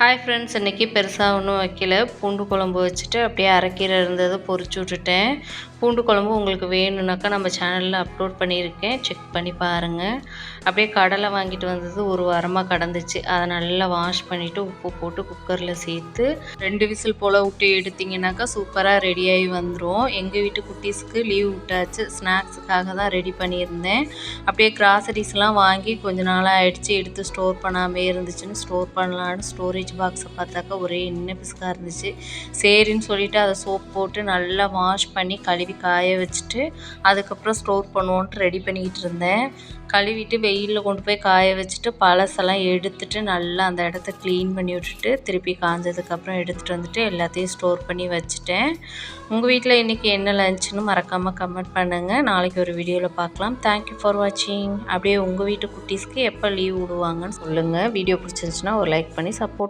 Hi friends இன்றைக்கி பெருசாக ஒன்றும் வைக்கல. பூண்டு குழம்பு வச்சுட்டு அப்படியே அரைக்கீரை இருந்ததை பொறிச்சு விட்டுட்டேன். பூண்டு குழம்பு உங்களுக்கு வேணும்னாக்கா நம்ம சேனலில் அப்லோட் பண்ணியிருக்கேன். செக் பண்ணி பாருங்கள் அப்படியே கடலை வாங்கிட்டு வந்தது ஒரு வாரமாக கடந்துச்சு. அதை நல்லா வாஷ் பண்ணிவிட்டு உப்பு போட்டு குக்கரில் சேர்த்து ரெண்டு விசில் போல் விட்டு எடுத்திங்கனாக்கா சூப்பராக ரெடியாகி வந்துடும் எங்கள் வீட்டு குட்டீஸ்க்கு லீவ் விட்டாச்சு. ஸ்நாக்ஸுக்காக தான் ரெடி பண்ணியிருந்தேன். அப்படியே கிராசரிஸ்லாம் வாங்கி கொஞ்ச நாளாக ஆகிடுச்சு எடுத்து ஸ்டோர் பண்ணாமே இருந்துச்சுன்னு ஸ்டோர் பண்ணலான்னு ஸ்டோரேஜ் லஞ்ச் பாக்ஸை பார்த்தாக்கா ஒரே எண்ணெய் பிசுக்காக இருந்துச்சு. சரின்னு சொல்லிவிட்டு அதை சோப் போட்டு நல்லா வாஷ் பண்ணி கழுவி காய வச்சுட்டு அதுக்கப்புறம் ஸ்டோர் பண்ணுவோன்ட்டு ரெடி பண்ணிக்கிட்டு இருந்தேன். கழுவிட்டு வெயிலில் கொண்டு போய் காய வச்சுட்டு பழசெல்லாம் எடுத்துட்டு நல்லா அந்த இடத்த க்ளீன் பண்ணி விட்டுட்டு திருப்பி காஞ்சதுக்கப்புறம் எடுத்துகிட்டு வந்துட்டு எல்லாத்தையும் ஸ்டோர் பண்ணி வச்சுட்டேன். உங்கள் வீட்டில் இன்றைக்கி என்ன லஞ்சுன்னு மறக்காமல் கமெண்ட் பண்ணுங்கள் நாளைக்கு ஒரு வீடியோவில் பார்க்கலாம். தேங்க்யூ ஃபார் வாட்சிங் அப்படியே உங்கள் வீட்டு குட்டீஸ்க்கு எப்போ லீவ் விடுவாங்கன்னு சொல்லுங்கள் வீடியோ பிடிச்சிருந்துச்சுன்னா ஒரு லைக் பண்ணி சப்போர்ட்